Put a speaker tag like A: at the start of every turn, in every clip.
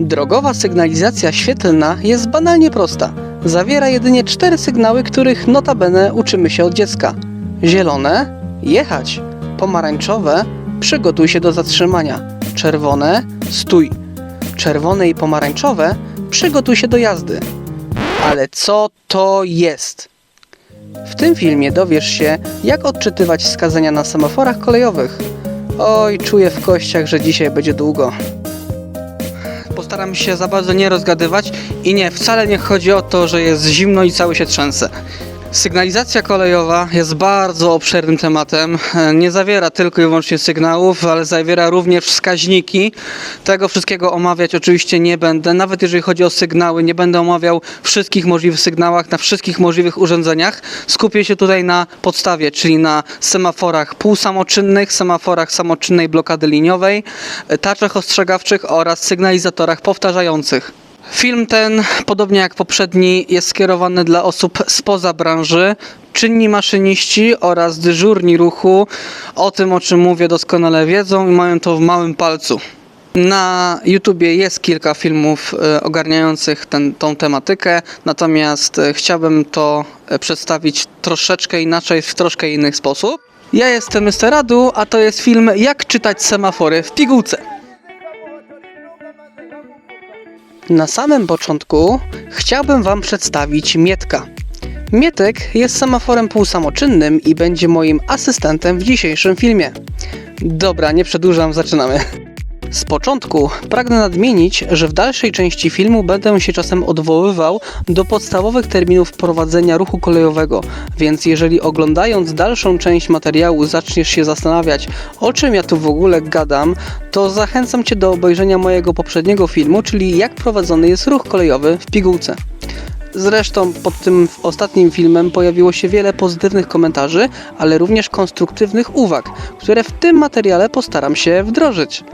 A: Drogowa sygnalizacja świetlna jest banalnie prosta. Zawiera jedynie cztery sygnały, których notabene uczymy się od dziecka. Zielone jechać, pomarańczowe przygotuj się do zatrzymania, czerwone stój, czerwone i pomarańczowe przygotuj się do jazdy. Ale co to jest? W tym filmie dowiesz się, jak odczytywać wskazania na semaforach kolejowych. Oj, czuję w kościach, że dzisiaj będzie długo. Postaram się za bardzo nie rozgadywać i nie, wcale nie chodzi o to, że jest zimno i cały się trzęsę. Sygnalizacja kolejowa jest bardzo obszernym tematem. E, Nie zawiera tylko i wyłącznie sygnałów, ale zawiera również wskaźniki. Tego wszystkiego omawiać oczywiście nie będę. Nawet jeżeli chodzi o sygnały, nie będę omawiał wszystkich możliwych sygnałach na wszystkich możliwych urządzeniach. Skupię się tutaj na podstawie, czyli na semaforach półsamoczynnych, semaforach samoczynnej blokady liniowej, e, tarczach ostrzegawczych oraz sygnalizatorach powtarzających. Film ten, podobnie jak poprzedni, jest skierowany dla osób spoza branży, czynni maszyniści oraz dyżurni ruchu. O tym, o czym mówię, doskonale wiedzą i mają to w małym palcu. Na YouTubie jest kilka filmów e, ogarniających tą tematykę, natomiast e, chciałbym to e, przedstawić troszeczkę inaczej, w troszkę inny sposób. Ja jestem Mr. Radu, a to jest film Jak czytać semafory w pigułce. Na samym początku chciałbym Wam przedstawić Mietka. Mietek jest semaforem półsamoczynnym i będzie moim asystentem w dzisiejszym filmie. Dobra, nie przedłużam, zaczynamy. Z początku pragnę nadmienić, że w dalszej części filmu będę się czasem odwoływał do podstawowych terminów prowadzenia ruchu kolejowego, więc jeżeli oglądając dalszą część materiału zaczniesz się zastanawiać, o czym ja tu w ogóle gadam, to zachęcam Cię do obejrzenia mojego poprzedniego filmu, czyli jak prowadzony jest ruch kolejowy w pigułce. Zresztą pod tym ostatnim filmem pojawiło się wiele pozytywnych komentarzy, ale również konstruktywnych uwag, które w tym materiale postaram się wdrożyć.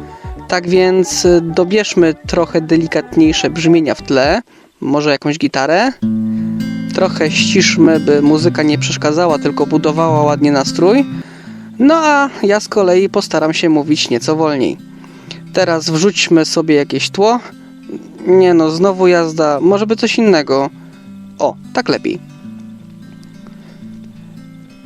A: Tak więc y, dobierzmy trochę delikatniejsze brzmienia w tle, może jakąś gitarę. Trochę ściszmy, by muzyka nie przeszkadzała, tylko budowała ładnie nastrój. No a ja z kolei postaram się mówić nieco wolniej. Teraz wrzućmy sobie jakieś tło. Nie no, znowu jazda, może by coś innego. O, tak lepiej.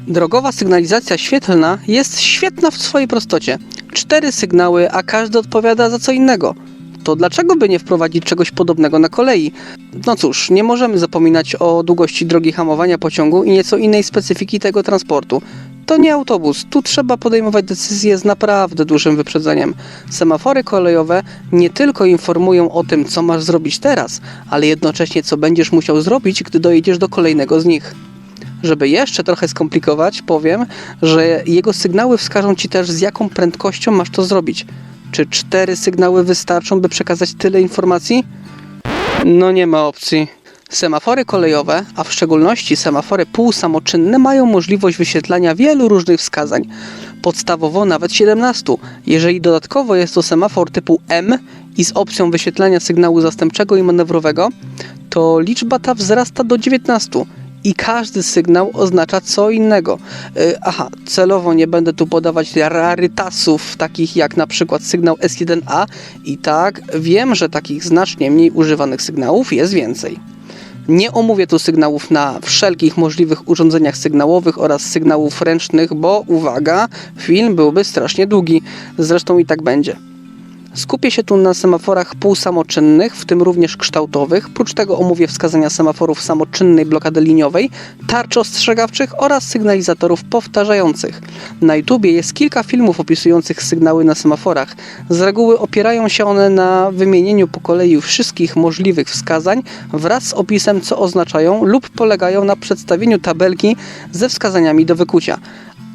A: Drogowa sygnalizacja świetlna jest świetna w swojej prostocie. Cztery sygnały, a każdy odpowiada za co innego. To dlaczego by nie wprowadzić czegoś podobnego na kolei? No cóż, nie możemy zapominać o długości drogi hamowania pociągu i nieco innej specyfiki tego transportu. To nie autobus, tu trzeba podejmować decyzje z naprawdę dużym wyprzedzeniem. Semafory kolejowe nie tylko informują o tym, co masz zrobić teraz, ale jednocześnie co będziesz musiał zrobić, gdy dojedziesz do kolejnego z nich. Żeby jeszcze trochę skomplikować, powiem, że jego sygnały wskażą Ci też z jaką prędkością masz to zrobić. Czy cztery sygnały wystarczą, by przekazać tyle informacji? No nie ma opcji. Semafory kolejowe, a w szczególności semafory półsamoczynne mają możliwość wyświetlania wielu różnych wskazań. Podstawowo nawet 17. Jeżeli dodatkowo jest to semafor typu M i z opcją wyświetlania sygnału zastępczego i manewrowego, to liczba ta wzrasta do 19 i każdy sygnał oznacza co innego. Yy, Aha, celowo nie będę tu podawać rarytasów, takich jak na przykład sygnał S1A i tak wiem, że takich znacznie mniej używanych sygnałów jest więcej. Nie omówię tu sygnałów na wszelkich możliwych urządzeniach sygnałowych oraz sygnałów ręcznych, bo uwaga, film byłby strasznie długi. Zresztą i tak będzie. Skupię się tu na semaforach półsamoczynnych, w tym również kształtowych. Prócz tego omówię wskazania semaforów samoczynnej blokady liniowej, tarcz ostrzegawczych oraz sygnalizatorów powtarzających. Na YouTubie jest kilka filmów opisujących sygnały na semaforach. Z reguły opierają się one na wymienieniu po kolei wszystkich możliwych wskazań wraz z opisem, co oznaczają, lub polegają na przedstawieniu tabelki ze wskazaniami do wykucia.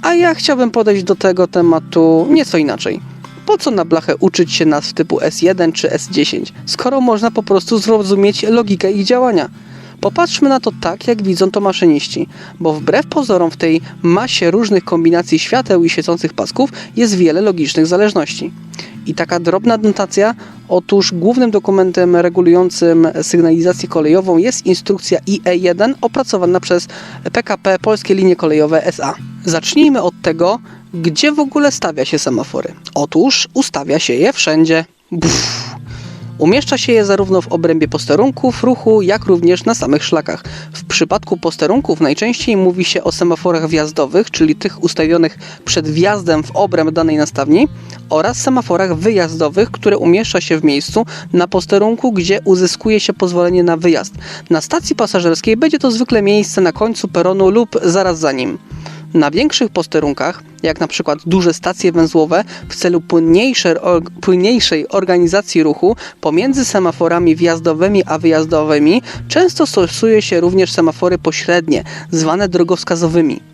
A: A ja chciałbym podejść do tego tematu nieco inaczej. Po co na blachę uczyć się nazw typu S1 czy S10, skoro można po prostu zrozumieć logikę ich działania? Popatrzmy na to tak, jak widzą to maszyniści, bo wbrew pozorom w tej masie różnych kombinacji świateł i świecących pasków jest wiele logicznych zależności. I taka drobna notacja, otóż głównym dokumentem regulującym sygnalizację kolejową jest instrukcja IE1 opracowana przez PKP Polskie Linie Kolejowe SA. Zacznijmy od tego, gdzie w ogóle stawia się semafory. Otóż ustawia się je wszędzie. Umieszcza się je zarówno w obrębie posterunków ruchu, jak również na samych szlakach. W przypadku posterunków najczęściej mówi się o semaforach wjazdowych, czyli tych ustawionych przed wjazdem w obręb danej nastawni, oraz semaforach wyjazdowych, które umieszcza się w miejscu na posterunku, gdzie uzyskuje się pozwolenie na wyjazd. Na stacji pasażerskiej będzie to zwykle miejsce na końcu peronu lub zaraz za nim. Na większych posterunkach, jak na przykład duże stacje węzłowe, w celu płynniejszej, płynniejszej organizacji ruchu pomiędzy semaforami wjazdowymi a wyjazdowymi, często stosuje się również semafory pośrednie, zwane drogowskazowymi.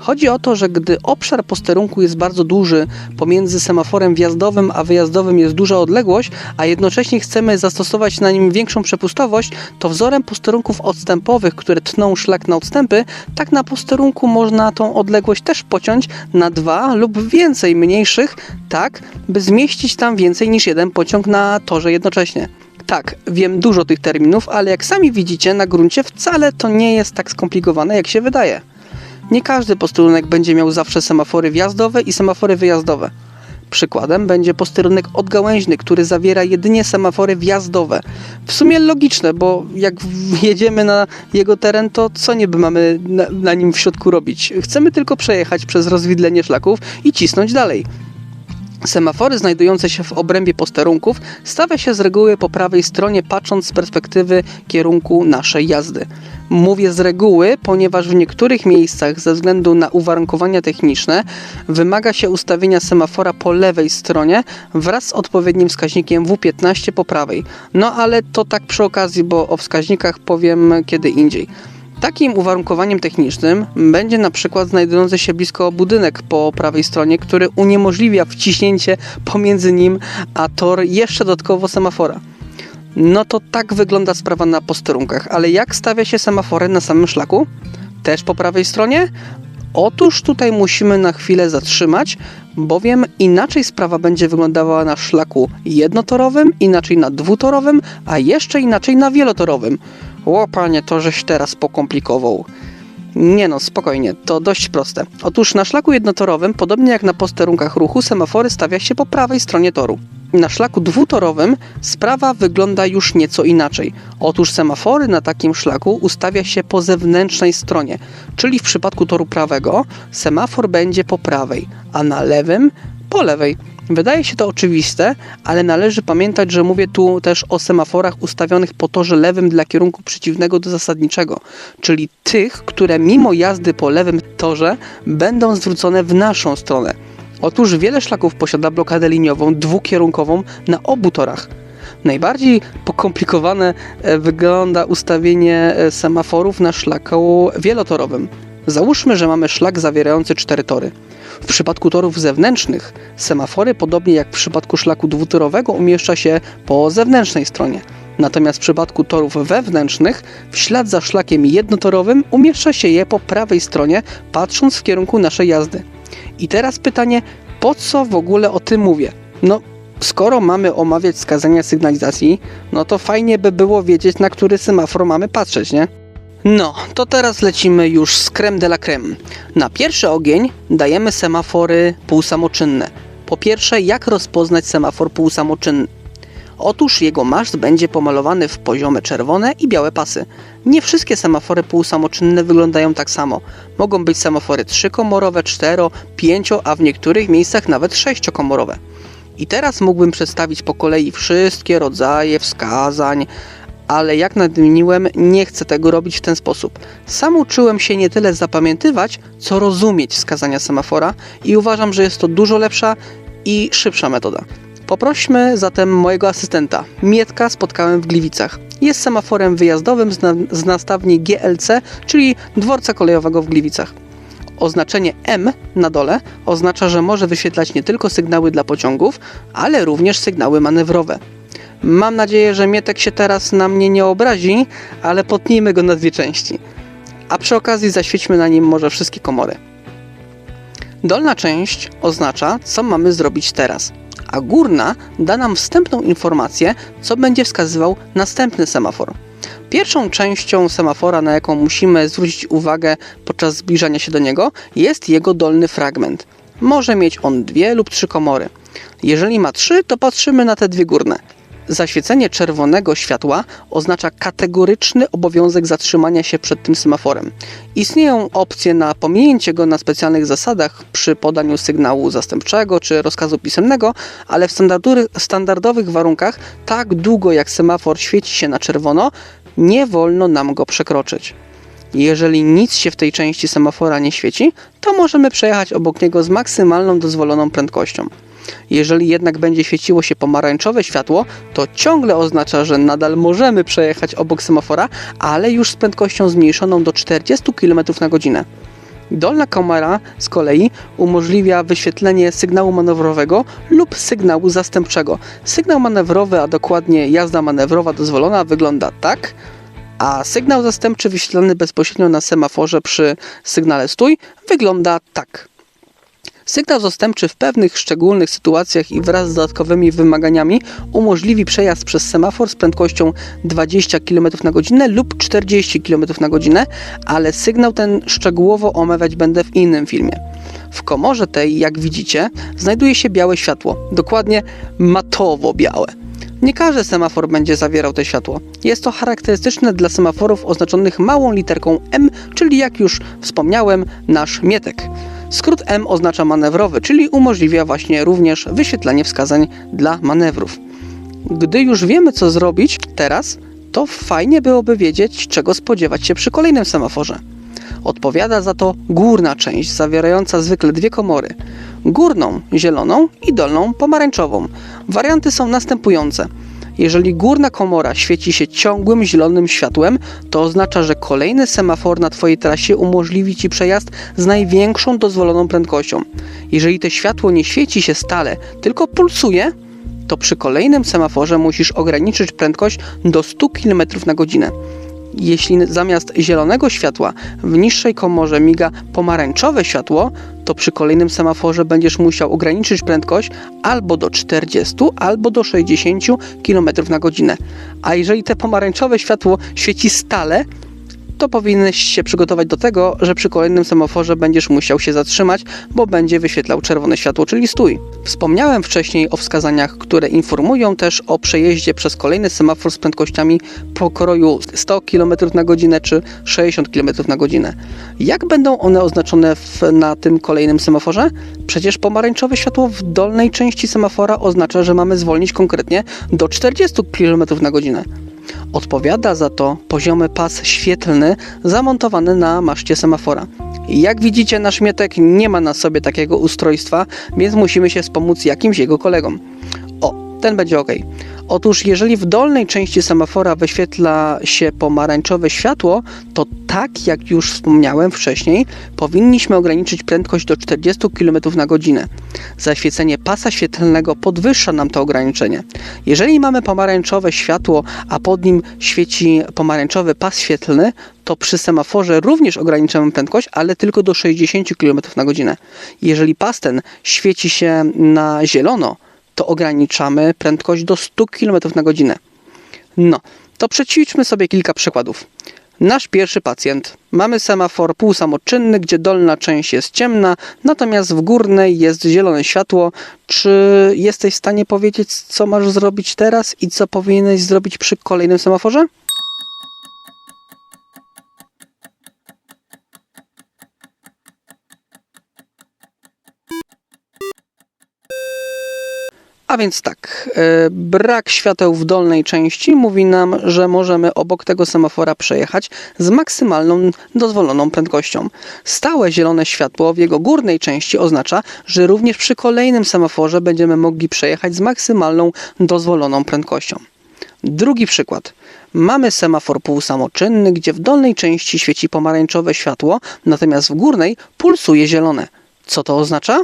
A: Chodzi o to, że gdy obszar posterunku jest bardzo duży, pomiędzy semaforem wjazdowym a wyjazdowym jest duża odległość, a jednocześnie chcemy zastosować na nim większą przepustowość, to wzorem posterunków odstępowych, które tną szlak na odstępy, tak na posterunku można tą odległość też pociąć na dwa lub więcej mniejszych, tak by zmieścić tam więcej niż jeden pociąg na torze jednocześnie. Tak, wiem dużo tych terminów, ale jak sami widzicie, na gruncie wcale to nie jest tak skomplikowane, jak się wydaje. Nie każdy posterunek będzie miał zawsze semafory wjazdowe i semafory wyjazdowe. Przykładem będzie posterunek odgałęźny, który zawiera jedynie semafory wjazdowe. W sumie logiczne, bo jak jedziemy na jego teren, to co niby mamy na, na nim w środku robić? Chcemy tylko przejechać przez rozwidlenie szlaków i cisnąć dalej. Semafory znajdujące się w obrębie posterunków stawia się z reguły po prawej stronie, patrząc z perspektywy kierunku naszej jazdy. Mówię z reguły, ponieważ w niektórych miejscach ze względu na uwarunkowania techniczne wymaga się ustawienia semafora po lewej stronie wraz z odpowiednim wskaźnikiem W15 po prawej. No ale to tak przy okazji, bo o wskaźnikach powiem kiedy indziej. Takim uwarunkowaniem technicznym będzie na przykład znajdujący się blisko budynek po prawej stronie, który uniemożliwia wciśnięcie pomiędzy nim a tor jeszcze dodatkowo semafora. No to tak wygląda sprawa na posterunkach, ale jak stawia się semafory na samym szlaku? Też po prawej stronie? Otóż tutaj musimy na chwilę zatrzymać, bowiem inaczej sprawa będzie wyglądała na szlaku jednotorowym, inaczej na dwutorowym, a jeszcze inaczej na wielotorowym. O panie, to żeś teraz pokomplikował. Nie no, spokojnie, to dość proste. Otóż na szlaku jednotorowym, podobnie jak na posterunkach ruchu, semafory stawia się po prawej stronie toru. Na szlaku dwutorowym sprawa wygląda już nieco inaczej. Otóż semafory na takim szlaku ustawia się po zewnętrznej stronie, czyli w przypadku toru prawego semafor będzie po prawej, a na lewym po lewej. Wydaje się to oczywiste, ale należy pamiętać, że mówię tu też o semaforach ustawionych po torze lewym dla kierunku przeciwnego do zasadniczego, czyli tych, które mimo jazdy po lewym torze będą zwrócone w naszą stronę. Otóż wiele szlaków posiada blokadę liniową dwukierunkową na obu torach. Najbardziej pokomplikowane e, wygląda ustawienie e, semaforów na szlaku wielotorowym. Załóżmy, że mamy szlak zawierający cztery tory. W przypadku torów zewnętrznych semafory, podobnie jak w przypadku szlaku dwutorowego, umieszcza się po zewnętrznej stronie. Natomiast w przypadku torów wewnętrznych, w ślad za szlakiem jednotorowym, umieszcza się je po prawej stronie, patrząc w kierunku naszej jazdy. I teraz pytanie, po co w ogóle o tym mówię? No, skoro mamy omawiać wskazania sygnalizacji, no to fajnie by było wiedzieć, na który semafor mamy patrzeć, nie? No, to teraz lecimy już z creme de la creme. Na pierwszy ogień dajemy semafory półsamoczynne. Po pierwsze, jak rozpoznać semafor półsamoczynny? Otóż jego maszt będzie pomalowany w poziome czerwone i białe pasy. Nie wszystkie semafory półsamoczynne wyglądają tak samo. Mogą być semafory trzykomorowe, cztero, pięcio, a w niektórych miejscach nawet sześciokomorowe. I teraz mógłbym przedstawić po kolei wszystkie rodzaje wskazań, ale jak nadmieniłem, nie chcę tego robić w ten sposób. Sam uczyłem się nie tyle zapamiętywać, co rozumieć wskazania semafora i uważam, że jest to dużo lepsza i szybsza metoda. Poprośmy zatem mojego asystenta. Mietka spotkałem w Gliwicach. Jest semaforem wyjazdowym z, na, z nastawni GLC, czyli dworca kolejowego w Gliwicach. Oznaczenie M na dole oznacza, że może wyświetlać nie tylko sygnały dla pociągów, ale również sygnały manewrowe. Mam nadzieję, że Mietek się teraz na mnie nie obrazi, ale potnijmy go na dwie części. A przy okazji zaświećmy na nim może wszystkie komory. Dolna część oznacza, co mamy zrobić teraz, a górna da nam wstępną informację, co będzie wskazywał następny semafor. Pierwszą częścią semafora, na jaką musimy zwrócić uwagę podczas zbliżania się do niego, jest jego dolny fragment. Może mieć on dwie lub trzy komory. Jeżeli ma trzy, to patrzymy na te dwie górne. Zaświecenie czerwonego światła oznacza kategoryczny obowiązek zatrzymania się przed tym semaforem. Istnieją opcje na pominięcie go na specjalnych zasadach przy podaniu sygnału zastępczego czy rozkazu pisemnego, ale w standardowy- standardowych warunkach tak długo jak semafor świeci się na czerwono, nie wolno nam go przekroczyć. Jeżeli nic się w tej części semafora nie świeci, to możemy przejechać obok niego z maksymalną dozwoloną prędkością. Jeżeli jednak będzie świeciło się pomarańczowe światło, to ciągle oznacza, że nadal możemy przejechać obok semafora, ale już z prędkością zmniejszoną do 40 km na godzinę. Dolna kamera z kolei umożliwia wyświetlenie sygnału manewrowego lub sygnału zastępczego. Sygnał manewrowy, a dokładnie jazda manewrowa dozwolona wygląda tak, a sygnał zastępczy wyświetlany bezpośrednio na semaforze przy sygnale stój wygląda tak. Sygnał zastępczy w pewnych szczególnych sytuacjach i wraz z dodatkowymi wymaganiami umożliwi przejazd przez semafor z prędkością 20 km na godzinę lub 40 km na godzinę, ale sygnał ten szczegółowo omawiać będę w innym filmie. W komorze tej, jak widzicie, znajduje się białe światło, dokładnie matowo-białe. Nie każdy semafor będzie zawierał to światło. Jest to charakterystyczne dla semaforów oznaczonych małą literką M, czyli jak już wspomniałem, nasz mietek. Skrót M oznacza manewrowy, czyli umożliwia właśnie również wyświetlenie wskazań dla manewrów. Gdy już wiemy, co zrobić teraz, to fajnie byłoby wiedzieć, czego spodziewać się przy kolejnym semaforze. Odpowiada za to górna część, zawierająca zwykle dwie komory. Górną zieloną i dolną pomarańczową. Warianty są następujące. Jeżeli górna komora świeci się ciągłym zielonym światłem, to oznacza, że kolejny semafor na Twojej trasie umożliwi Ci przejazd z największą dozwoloną prędkością. Jeżeli to światło nie świeci się stale, tylko pulsuje, to przy kolejnym semaforze musisz ograniczyć prędkość do 100 km na godzinę. Jeśli zamiast zielonego światła w niższej komorze miga pomarańczowe światło, to przy kolejnym semaforze będziesz musiał ograniczyć prędkość albo do 40, albo do 60 km na godzinę. A jeżeli te pomarańczowe światło świeci stale, to powinieneś się przygotować do tego, że przy kolejnym semaforze będziesz musiał się zatrzymać, bo będzie wyświetlał czerwone światło, czyli stój. Wspomniałem wcześniej o wskazaniach, które informują też o przejeździe przez kolejny semafor z prędkościami pokroju 100 km na godzinę czy 60 km na godzinę. Jak będą one oznaczone w, na tym kolejnym semaforze? Przecież pomarańczowe światło w dolnej części semafora oznacza, że mamy zwolnić konkretnie do 40 km na godzinę. Odpowiada za to poziomy pas świetlny zamontowany na maszcie semafora. Jak widzicie, nasz Mietek nie ma na sobie takiego ustrojstwa, więc musimy się wspomóc jakimś jego kolegom. O, ten będzie ok. Otóż, jeżeli w dolnej części semafora wyświetla się pomarańczowe światło, to tak jak już wspomniałem wcześniej, powinniśmy ograniczyć prędkość do 40 km na godzinę. Zaświecenie pasa świetlnego podwyższa nam to ograniczenie. Jeżeli mamy pomarańczowe światło, a pod nim świeci pomarańczowy pas świetlny, to przy semaforze również ograniczamy prędkość, ale tylko do 60 km na godzinę. Jeżeli pas ten świeci się na zielono, to ograniczamy prędkość do 100 km na godzinę. No, to przećwiczmy sobie kilka przykładów. Nasz pierwszy pacjent. Mamy semafor półsamoczynny, gdzie dolna część jest ciemna, natomiast w górnej jest zielone światło. Czy jesteś w stanie powiedzieć, co masz zrobić teraz i co powinieneś zrobić przy kolejnym semaforze? A więc tak, e, brak świateł w dolnej części mówi nam, że możemy obok tego semafora przejechać z maksymalną dozwoloną prędkością. Stałe zielone światło w jego górnej części oznacza, że również przy kolejnym semaforze będziemy mogli przejechać z maksymalną dozwoloną prędkością. Drugi przykład. Mamy semafor półsamoczynny, gdzie w dolnej części świeci pomarańczowe światło, natomiast w górnej pulsuje zielone. Co to oznacza?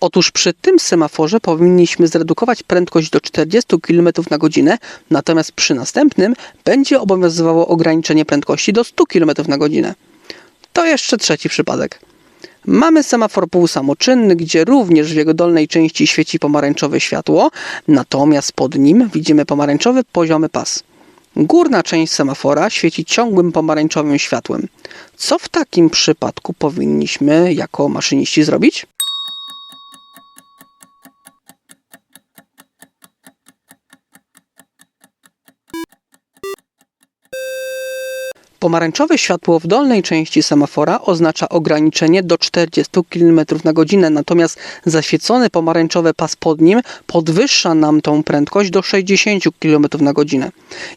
A: Otóż przy tym semaforze powinniśmy zredukować prędkość do 40 km na godzinę, natomiast przy następnym będzie obowiązywało ograniczenie prędkości do 100 km na godzinę. To jeszcze trzeci przypadek. Mamy semafor półsamoczynny, gdzie również w jego dolnej części świeci pomarańczowe światło, natomiast pod nim widzimy pomarańczowy poziomy pas. Górna część semafora świeci ciągłym pomarańczowym światłem. Co w takim przypadku powinniśmy jako maszyniści zrobić? Pomarańczowe światło w dolnej części semafora oznacza ograniczenie do 40 km na godzinę, natomiast zaświecony pomarańczowy pas pod nim podwyższa nam tą prędkość do 60 km na godzinę.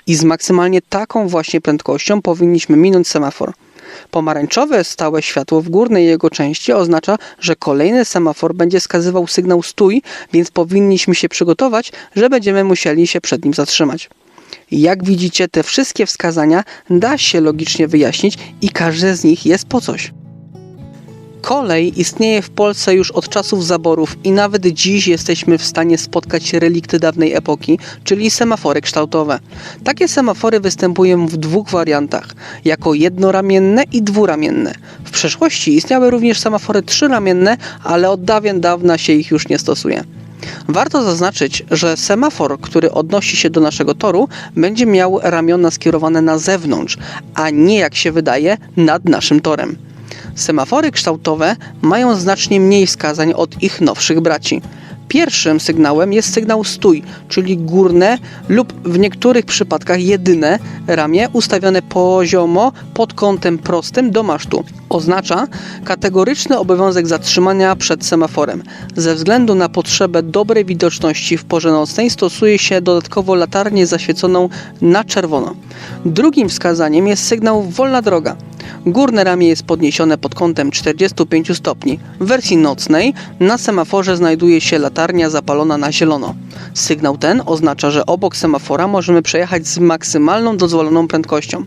A: I z maksymalnie taką właśnie prędkością powinniśmy minąć semafor. Pomarańczowe stałe światło w górnej jego części oznacza, że kolejny semafor będzie wskazywał sygnał stój, więc powinniśmy się przygotować, że będziemy musieli się przed nim zatrzymać. Jak widzicie, te wszystkie wskazania da się logicznie wyjaśnić i każde z nich jest po coś. Kolej istnieje w Polsce już od czasów zaborów i nawet dziś jesteśmy w stanie spotkać relikty dawnej epoki, czyli semafory kształtowe. Takie semafory występują w dwóch wariantach, jako jednoramienne i dwuramienne. W przeszłości istniały również semafory trzyramienne, ale od dawien dawna się ich już nie stosuje. Warto zaznaczyć, że semafor, który odnosi się do naszego toru, będzie miał ramiona skierowane na zewnątrz, a nie jak się wydaje nad naszym torem. Semafory kształtowe mają znacznie mniej wskazań od ich nowszych braci. Pierwszym sygnałem jest sygnał stój, czyli górne lub w niektórych przypadkach jedyne ramię ustawione poziomo pod kątem prostym do masztu. Oznacza kategoryczny obowiązek zatrzymania przed semaforem. Ze względu na potrzebę dobrej widoczności w porze nocnej stosuje się dodatkowo latarnię zaświeconą na czerwono. Drugim wskazaniem jest sygnał wolna droga. Górne ramię jest podniesione pod kątem 45 stopni. W wersji nocnej na semaforze znajduje się latarnia zapalona na zielono. Sygnał ten oznacza, że obok semafora możemy przejechać z maksymalną dozwoloną prędkością.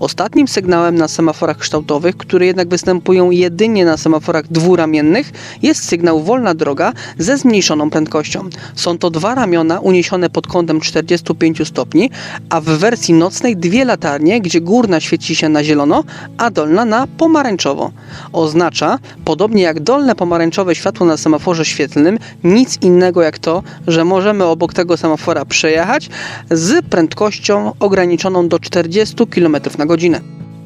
A: Ostatnim sygnałem na semaforach kształtowych, które jednak występują jedynie na semaforach dwuramiennych, jest sygnał wolna droga ze zmniejszoną prędkością. Są to dwa ramiona uniesione pod kątem 45 stopni, a w wersji nocnej dwie latarnie, gdzie górna świeci się na zielono, a dolna na pomarańczowo. Oznacza, podobnie jak dolne pomarańczowe światło na semaforze świetlnym, nic innego jak to, że możemy obok tego semafora przejechać z prędkością ograniczoną do 40 km na godzinę.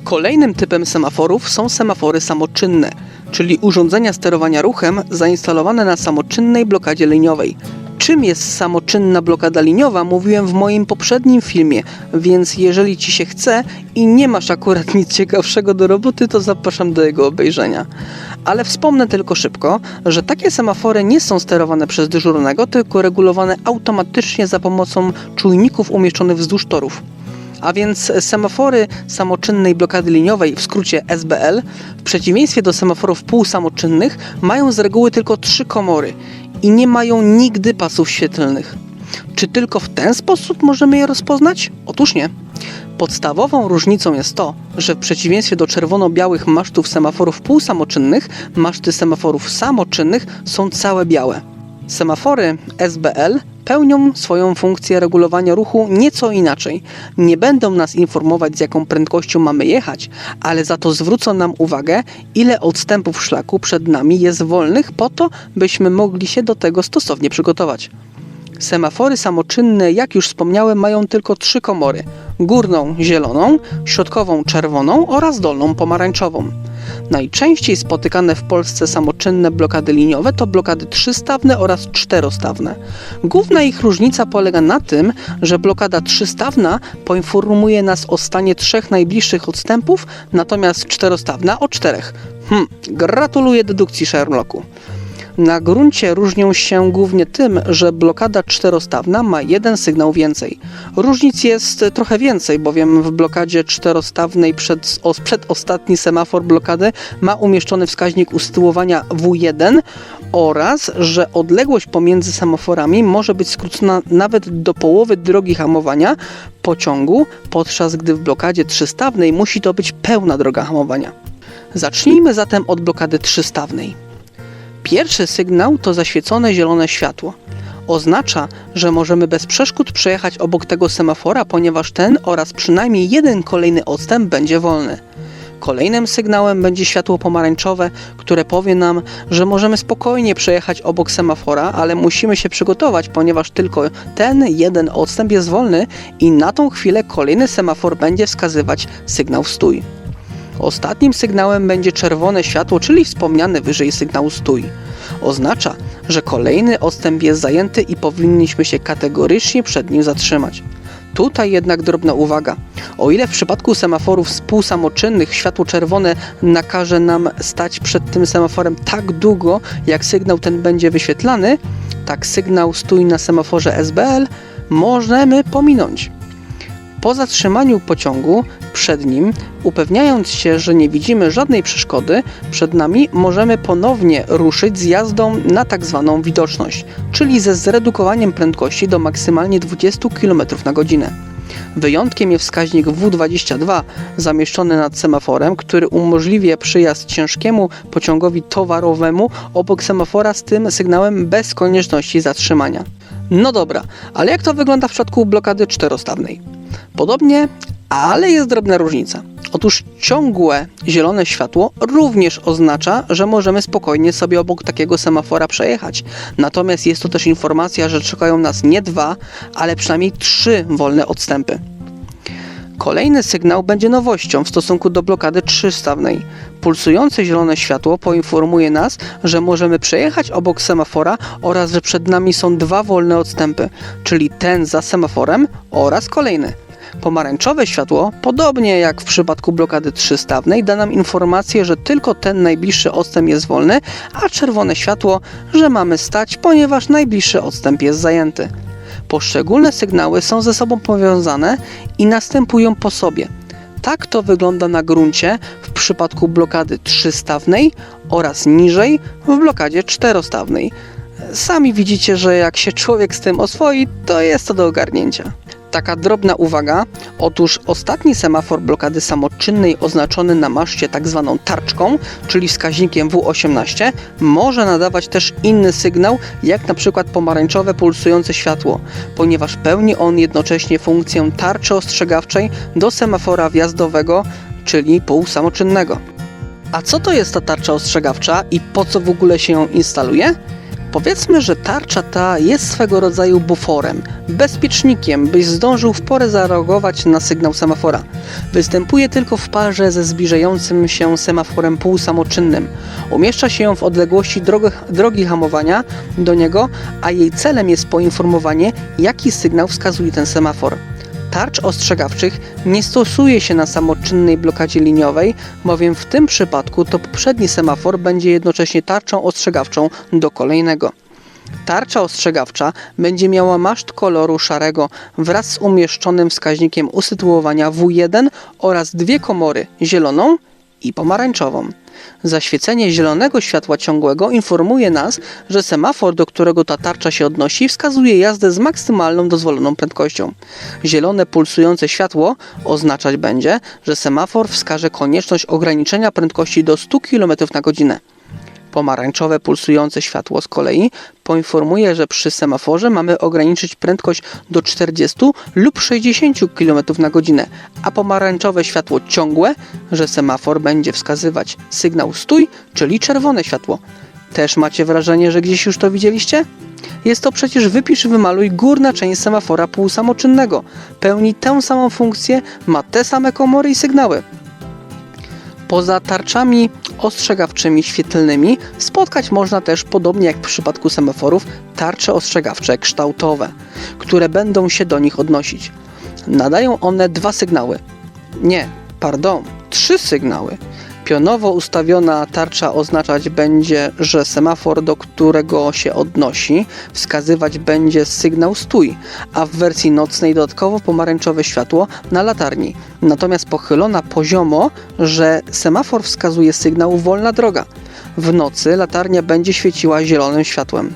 A: Kolejnym typem semaforów są semafory samoczynne, czyli urządzenia sterowania ruchem zainstalowane na samoczynnej blokadzie liniowej. Czym jest samoczynna blokada liniowa, mówiłem w moim poprzednim filmie, więc jeżeli Ci się chce i nie masz akurat nic ciekawszego do roboty, to zapraszam do jego obejrzenia. Ale wspomnę tylko szybko, że takie semafory nie są sterowane przez dyżurnego, tylko regulowane automatycznie za pomocą czujników umieszczonych wzdłuż torów. A więc semafory samoczynnej blokady liniowej, w skrócie SBL, w przeciwieństwie do semaforów półsamoczynnych, mają z reguły tylko trzy komory i nie mają nigdy pasów świetlnych. Czy tylko w ten sposób możemy je rozpoznać? Otóż nie. Podstawową różnicą jest to, że w przeciwieństwie do czerwono-białych masztów semaforów półsamoczynnych, maszty semaforów samoczynnych są całe białe. Semafory SBL pełnią swoją funkcję regulowania ruchu nieco inaczej. Nie będą nas informować, z jaką prędkością mamy jechać, ale za to zwrócą nam uwagę, ile odstępów szlaku przed nami jest wolnych, po to, byśmy mogli się do tego stosownie przygotować. Semafory samoczynne, jak już wspomniałem, mają tylko trzy komory: górną zieloną, środkową czerwoną oraz dolną pomarańczową. Najczęściej spotykane w Polsce samoczynne blokady liniowe to blokady trzystawne oraz czterostawne. Główna ich różnica polega na tym, że blokada trzystawna poinformuje nas o stanie trzech najbliższych odstępów, natomiast czterostawna o czterech. Hm, gratuluję dedukcji Sherlocku. Na gruncie różnią się głównie tym, że blokada czterostawna ma jeden sygnał więcej. Różnic jest trochę więcej, bowiem w blokadzie czterostawnej przed, o, przedostatni semafor blokady ma umieszczony wskaźnik ustyłowania W1 oraz, że odległość pomiędzy semaforami może być skrócona nawet do połowy drogi hamowania pociągu, podczas gdy w blokadzie trzystawnej musi to być pełna droga hamowania. Zacznijmy zatem od blokady trzystawnej. Pierwszy sygnał to zaświecone zielone światło. Oznacza, że możemy bez przeszkód przejechać obok tego semafora, ponieważ ten oraz przynajmniej jeden kolejny odstęp będzie wolny. Kolejnym sygnałem będzie światło pomarańczowe, które powie nam, że możemy spokojnie przejechać obok semafora, ale musimy się przygotować, ponieważ tylko ten jeden odstęp jest wolny i na tą chwilę kolejny semafor będzie wskazywać sygnał stój. Ostatnim sygnałem będzie czerwone światło, czyli wspomniany wyżej sygnał stój. Oznacza, że kolejny odstęp jest zajęty i powinniśmy się kategorycznie przed nim zatrzymać. Tutaj jednak drobna uwaga. O ile w przypadku semaforów współsamoczynnych światło czerwone nakaże nam stać przed tym semaforem tak długo, jak sygnał ten będzie wyświetlany, tak sygnał stój na semaforze SBL możemy pominąć. Po zatrzymaniu pociągu przed nim, upewniając się, że nie widzimy żadnej przeszkody przed nami, możemy ponownie ruszyć z jazdą na tak zwaną widoczność, czyli ze zredukowaniem prędkości do maksymalnie 20 km na godzinę. Wyjątkiem jest wskaźnik W22 zamieszczony nad semaforem, który umożliwia przyjazd ciężkiemu pociągowi towarowemu obok semafora z tym sygnałem bez konieczności zatrzymania. No dobra, ale jak to wygląda w przypadku blokady czterostawnej? Podobnie, ale jest drobna różnica. Otóż ciągłe zielone światło również oznacza, że możemy spokojnie sobie obok takiego semafora przejechać. Natomiast jest to też informacja, że czekają nas nie dwa, ale przynajmniej trzy wolne odstępy. Kolejny sygnał będzie nowością w stosunku do blokady trzystawnej. Pulsujące zielone światło poinformuje nas, że możemy przejechać obok semafora oraz że przed nami są dwa wolne odstępy, czyli ten za semaforem oraz kolejny. Pomarańczowe światło, podobnie jak w przypadku blokady trzystawnej, da nam informację, że tylko ten najbliższy odstęp jest wolny, a czerwone światło, że mamy stać, ponieważ najbliższy odstęp jest zajęty. Poszczególne sygnały są ze sobą powiązane i następują po sobie. Tak to wygląda na gruncie w przypadku blokady trzystawnej oraz niżej w blokadzie czterostawnej. Sami widzicie, że jak się człowiek z tym oswoi, to jest to do ogarnięcia. Taka drobna uwaga, otóż ostatni semafor blokady samoczynnej oznaczony na maszcie tak zwaną tarczką, czyli wskaźnikiem W18, może nadawać też inny sygnał, jak na przykład pomarańczowe pulsujące światło, ponieważ pełni on jednocześnie funkcję tarczy ostrzegawczej do semafora wjazdowego, czyli półsamoczynnego. A co to jest ta tarcza ostrzegawcza i po co w ogóle się ją instaluje? Powiedzmy, że tarcza ta jest swego rodzaju buforem, bezpiecznikiem, byś zdążył w porę zareagować na sygnał semafora. Występuje tylko w parze ze zbliżającym się semaforem półsamoczynnym. Umieszcza się ją w odległości drogi, drogi hamowania do niego, a jej celem jest poinformowanie, jaki sygnał wskazuje ten semafor. Tarcz ostrzegawczych nie stosuje się na samoczynnej blokadzie liniowej, bowiem w tym przypadku to poprzedni semafor będzie jednocześnie tarczą ostrzegawczą do kolejnego. Tarcza ostrzegawcza będzie miała maszt koloru szarego wraz z umieszczonym wskaźnikiem usytuowania W1 oraz dwie komory zieloną i pomarańczową. Zaświecenie zielonego światła ciągłego informuje nas, że semafor, do którego ta tarcza się odnosi, wskazuje jazdę z maksymalną dozwoloną prędkością. Zielone pulsujące światło oznaczać będzie, że semafor wskaże konieczność ograniczenia prędkości do 100 km na godzinę. Pomarańczowe pulsujące światło z kolei poinformuje, że przy semaforze mamy ograniczyć prędkość do 40 lub 60 km na godzinę, a pomarańczowe światło ciągłe, że semafor będzie wskazywać sygnał stój, czyli czerwone światło. Też macie wrażenie, że gdzieś już to widzieliście? Jest to przecież wypisz wymaluj górna część semafora półsamoczynnego. Pełni tę samą funkcję, ma te same komory i sygnały. Poza tarczami ostrzegawczymi świetlnymi spotkać można też, podobnie jak w przypadku semaforów, tarcze ostrzegawcze kształtowe, które będą się do nich odnosić. Nadają one dwa sygnały. Nie, pardon, trzy sygnały. Pionowo ustawiona tarcza oznaczać będzie, że semafor, do którego się odnosi, wskazywać będzie sygnał stój, a w wersji nocnej dodatkowo pomarańczowe światło na latarni. Natomiast pochylona poziomo, że semafor wskazuje sygnał wolna droga. W nocy latarnia będzie świeciła zielonym światłem.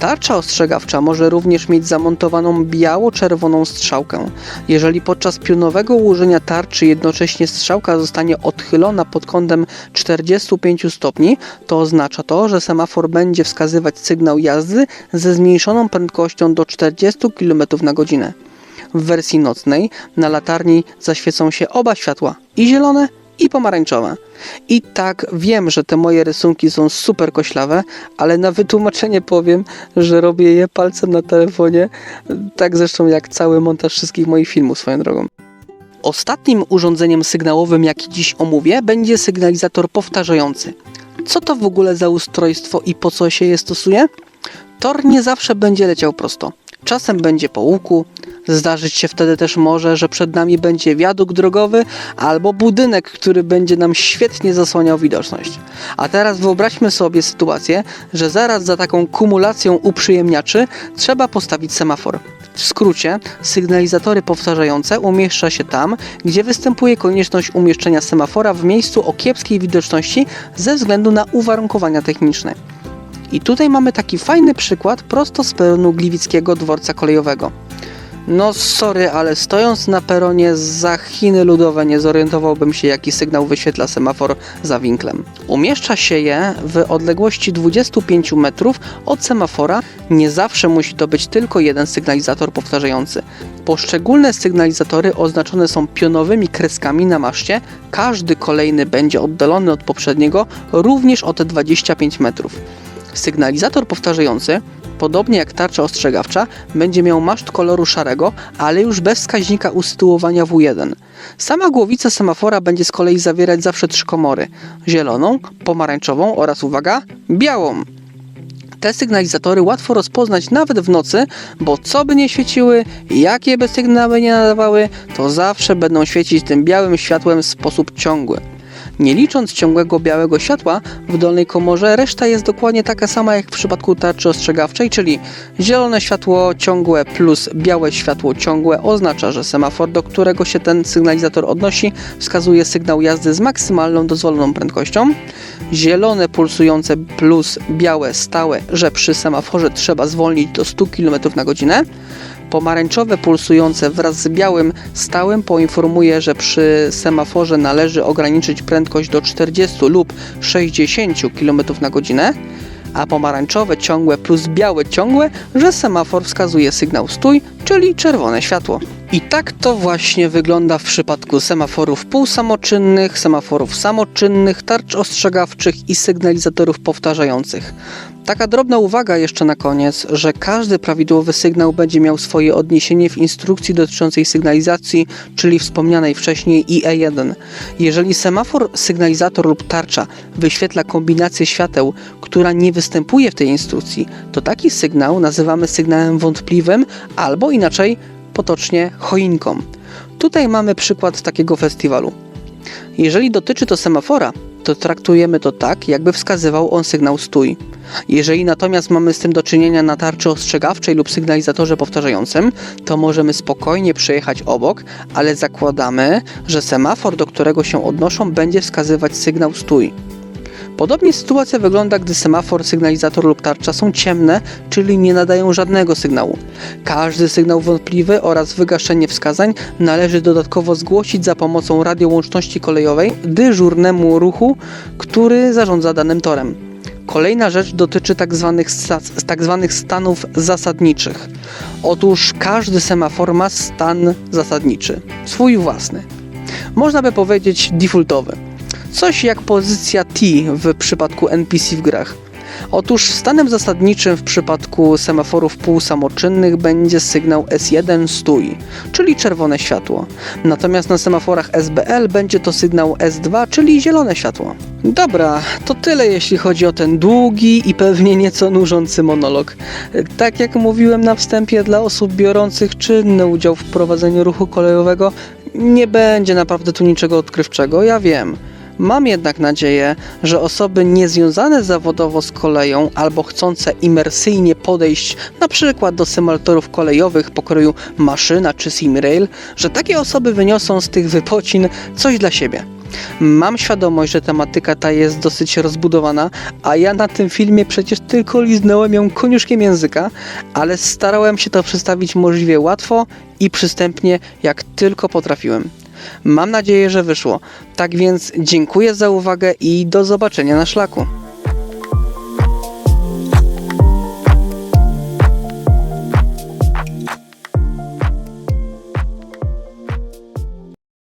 A: Tarcza ostrzegawcza może również mieć zamontowaną biało-czerwoną strzałkę. Jeżeli podczas pionowego ułożenia tarczy jednocześnie strzałka zostanie odchylona pod kątem 45 stopni, to oznacza to, że semafor będzie wskazywać sygnał jazdy ze zmniejszoną prędkością do 40 km na godzinę. W wersji nocnej na latarni zaświecą się oba światła, i zielone, i pomarańczowa. I tak wiem, że te moje rysunki są super koślawe, ale na wytłumaczenie powiem, że robię je palcem na telefonie, tak zresztą jak cały montaż wszystkich moich filmów swoją drogą. Ostatnim urządzeniem sygnałowym, jaki dziś omówię, będzie sygnalizator powtarzający. Co to w ogóle za ustrojstwo i po co się je stosuje? Tor nie zawsze będzie leciał prosto. Czasem będzie po łuku. Zdarzyć się wtedy też może, że przed nami będzie wiadukt drogowy albo budynek, który będzie nam świetnie zasłaniał widoczność. A teraz wyobraźmy sobie sytuację, że zaraz za taką kumulacją uprzyjemniaczy trzeba postawić semafor. W skrócie, sygnalizatory powtarzające umieszcza się tam, gdzie występuje konieczność umieszczenia semafora w miejscu o kiepskiej widoczności ze względu na uwarunkowania techniczne. I tutaj mamy taki fajny przykład prosto z peronu Gliwickiego dworca kolejowego. No sorry, ale stojąc na peronie za Chiny Ludowe nie zorientowałbym się jaki sygnał wyświetla semafor za winklem. Umieszcza się je w odległości 25 metrów od semafora. Nie zawsze musi to być tylko jeden sygnalizator powtarzający. Poszczególne sygnalizatory oznaczone są pionowymi kreskami na maszcie. Każdy kolejny będzie oddalony od poprzedniego również o te 25 metrów. Sygnalizator powtarzający, podobnie jak tarcza ostrzegawcza, będzie miał maszt koloru szarego, ale już bez wskaźnika usytuowania W1. Sama głowica semafora będzie z kolei zawierać zawsze trzy komory: zieloną, pomarańczową oraz uwaga, białą. Te sygnalizatory łatwo rozpoznać nawet w nocy, bo co by nie świeciły, jakie by sygnały nie nadawały, to zawsze będą świecić tym białym światłem w sposób ciągły. Nie licząc ciągłego białego światła w dolnej komorze, reszta jest dokładnie taka sama jak w przypadku tarczy ostrzegawczej, czyli zielone światło ciągłe plus białe światło ciągłe oznacza, że semafor, do którego się ten sygnalizator odnosi, wskazuje sygnał jazdy z maksymalną dozwoloną prędkością. Zielone pulsujące plus białe stałe, że przy semaforze trzeba zwolnić do 100 km na godzinę. Pomarańczowe pulsujące wraz z białym stałym poinformuje, że przy semaforze należy ograniczyć prędkość do 40 lub 60 km na godzinę, a pomarańczowe ciągłe plus białe ciągłe, że semafor wskazuje sygnał stój, czyli czerwone światło. I tak to właśnie wygląda w przypadku semaforów półsamoczynnych, semaforów samoczynnych, tarcz ostrzegawczych i sygnalizatorów powtarzających. Taka drobna uwaga jeszcze na koniec, że każdy prawidłowy sygnał będzie miał swoje odniesienie w instrukcji dotyczącej sygnalizacji, czyli wspomnianej wcześniej IE1. Jeżeli semafor, sygnalizator lub tarcza wyświetla kombinację świateł, która nie występuje w tej instrukcji, to taki sygnał nazywamy sygnałem wątpliwym albo inaczej potocznie choinką. Tutaj mamy przykład takiego festiwalu. Jeżeli dotyczy to semafora, to traktujemy to tak, jakby wskazywał on sygnał stój. Jeżeli natomiast mamy z tym do czynienia na tarczy ostrzegawczej lub sygnalizatorze powtarzającym, to możemy spokojnie przejechać obok, ale zakładamy, że semafor, do którego się odnoszą, będzie wskazywać sygnał stój. Podobnie sytuacja wygląda, gdy semafor, sygnalizator lub tarcza są ciemne, czyli nie nadają żadnego sygnału. Każdy sygnał wątpliwy oraz wygaszenie wskazań należy dodatkowo zgłosić za pomocą radiołączności kolejowej dyżurnemu ruchu, który zarządza danym torem. Kolejna rzecz dotyczy tak zwanych stanów zasadniczych. Otóż każdy semafor ma stan zasadniczy, swój własny. Można by powiedzieć defaultowy. Coś jak pozycja T w przypadku NPC w grach. Otóż stanem zasadniczym w przypadku semaforów półsamoczynnych będzie sygnał S1 stój, czyli czerwone światło. Natomiast na semaforach SBL będzie to sygnał S2, czyli zielone światło. Dobra, to tyle jeśli chodzi o ten długi i pewnie nieco nużący monolog. Tak jak mówiłem na wstępie, dla osób biorących czynny udział w prowadzeniu ruchu kolejowego nie będzie naprawdę tu niczego odkrywczego, ja wiem. Mam jednak nadzieję, że osoby niezwiązane zawodowo z koleją albo chcące imersyjnie podejść na przykład do symulatorów kolejowych pokroju maszyna czy simrail, że takie osoby wyniosą z tych wypocin coś dla siebie. Mam świadomość, że tematyka ta jest dosyć rozbudowana, a ja na tym filmie przecież tylko liznąłem ją koniuszkiem języka, ale starałem się to przedstawić możliwie łatwo i przystępnie, jak tylko potrafiłem. Mam nadzieję, że wyszło. Tak więc dziękuję za uwagę i do zobaczenia na szlaku.